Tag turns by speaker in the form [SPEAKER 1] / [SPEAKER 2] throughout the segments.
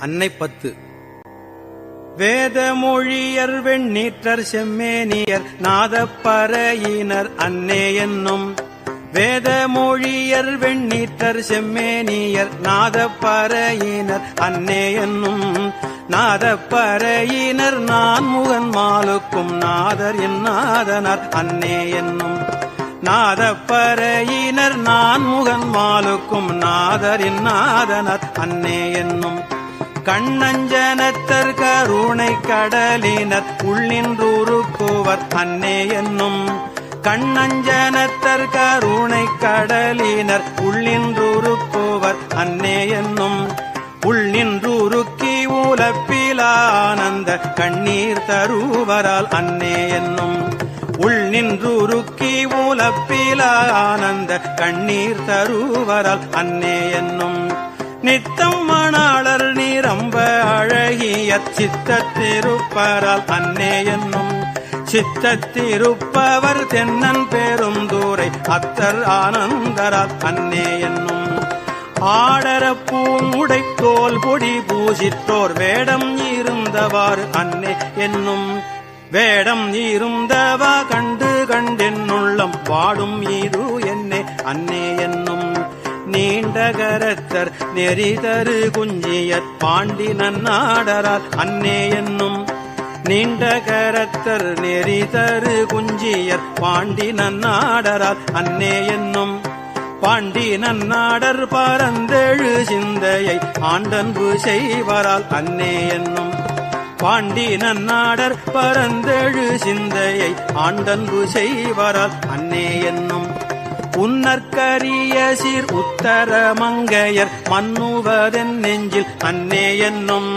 [SPEAKER 1] அன்னை பத்து. வேத மொழியர் வெண்ணீற்றர் செம்மேனியர் நாதப்பறையினர் அன்னே என்னும். வேத மொழியர் வெண்ணீற்றர் செம்மேனியர் நாதப்பறையினர் அன்னே என்னும். நாதப்பறையினர் நான் முகன் மாலுக்கும் நாதர் என் நாதனார் அன்னே என்னும். நாதப்பறையினர் நான் முகன் மாலுக்கும் நாதர் என் அன்னே என்னும். கண்ணஞ்சனத்தர் கருணை கடலினர் உள்ளின்றூருக்குவர் அன்னே என்னும். கண்ணஞ்சனத்தர் கருணை கடலினர் உள்ளின்றூருக்குவர் அன்னே என்னும். உள்ளின்றூருக்கி உலப்பிலானந்த கண்ணீர் தருவரால் அன்னே என்னும். உள் நின்றுருக்கி உலப்பிலானந்த கண்ணீர் தருவரால் அன்னே என்னும். நித்தம் மணாளர் நீரம்ப அழகிய சித்தத்திருப்பரால் அன்னே என்னும் சித்தத்திருப்பவர் தென்னன் பெரும் தூரை அத்தர் ஆனந்தரால் அன்னே என்னும். ஆடர பூங்குடை தோல் பொடி பூசித்தோர் வேடம் இருந்தவாறு அன்னே என்னும். வேடம் இருந்தவா கண்டு கண்டென்னுள்ளம் வாடும் ஈரு என்னே அன்னே என்னும். கண்டகரத்தர் நெறிதரு குஞ்சியற் பாண்டி நன்னாடரால் அன்னே என்னும் நீண்டகரத்தர் நெறிதரு குஞ்சியற் பாண்டி நன்னாடரால் அன்னே என்னும் பாண்டி நன்னாடர் பரந்தெழு சிந்தையை ஆண்டன்பு செய்வரால் அன்னே என்னும் பாண்டி நன்னாடர் பரந்தெழு சிந்தையை ஆண்டன்பு செய்வரால் அன்னே என்னும் உன்னற்கரிய சீர் உத்தர மங்கையர் மன்னுவதென் நெஞ்சில் அன்னே என்னும்.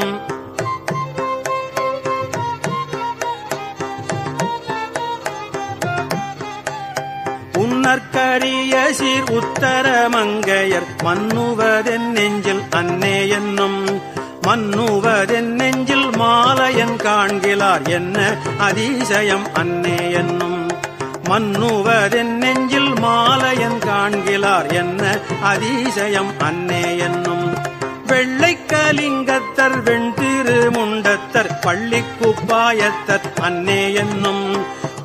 [SPEAKER 1] உன்னற்கரிய சீர் உத்தர மங்கையர் மன்னுவதென் நெஞ்சில் அன்னே என்னும். மன்னுவதென் நெஞ்சில் மாலையன் காண்கிறார் என்ன அதிசயம் அன்னே என்னும். மன்னுவதென் மேலார் என்ன அதிசயம் அன்னே என்னும். வெள்ளை கலிங்கத்தர் வெண்திரு முண்டத்தர் பள்ளி குப்பாயத்தர் அன்னே என்னும்.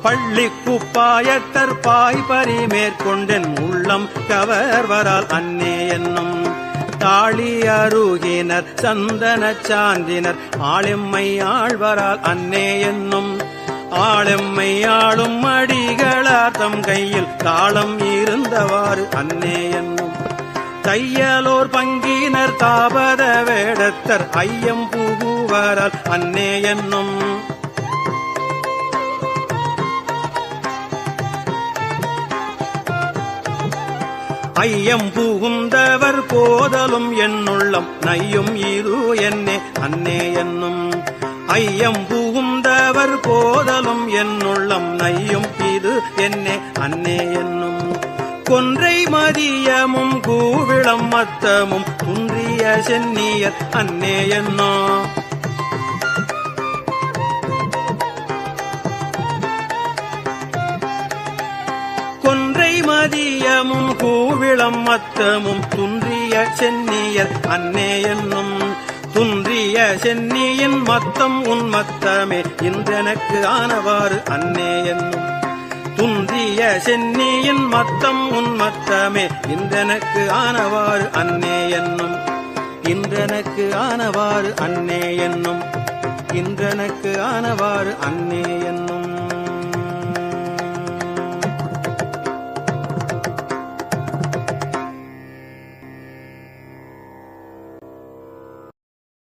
[SPEAKER 1] பள்ளி குப்பாயத்தர் பாய்பறி மேற்கொண்டென் உள்ளம் கவர்வரால் அன்னே என்னும். தாளி அருகினர் சந்தன சாந்தினர் ஆளெம்மை ஆழ்வரால் அன்னே என்னும். ஆளெம்மை ஆளும் அடிகளார் தம் கையில் தாளம் இருந்தவாறு அன்னே தையலோர் பங்கினர் தாபத வேடத்தர் ஐயம் புகுவரால் அன்னே என்னும். ஐயம் புகுந்தவர் போதலும் என்னுள்ளம் நையும் இரு என்னே அன்னே என்னும். ஐயம் புகுந்தவர் போதலும் என்னுள்ளம் நையும் இது என்னே அன்னே என்னும். கொன்றை மதியமும் கூவிளம் மத்தமும் குன்றிய சென்னியர் அன்னே என்னோ கொன்றை மதியமும் கூவிளம் மத்தமும் துன்றிய சென்னியர் அன்னே என்னும் துன்றிய சென்னியின் மத்தம் உன் மத்தமே இன்றெனக்கு ஆனவாறு அன்னே என்னும் சென்னியின் மத்தம் உன் மத்தமே. இன்றெனக்கு ஆனவாறு அன்னே என்னும். இன்றெனக்கு ஆனவாறு அன்னே என்னும். இன்றெனக்கு ஆனவாறு அன்னே என்னும்.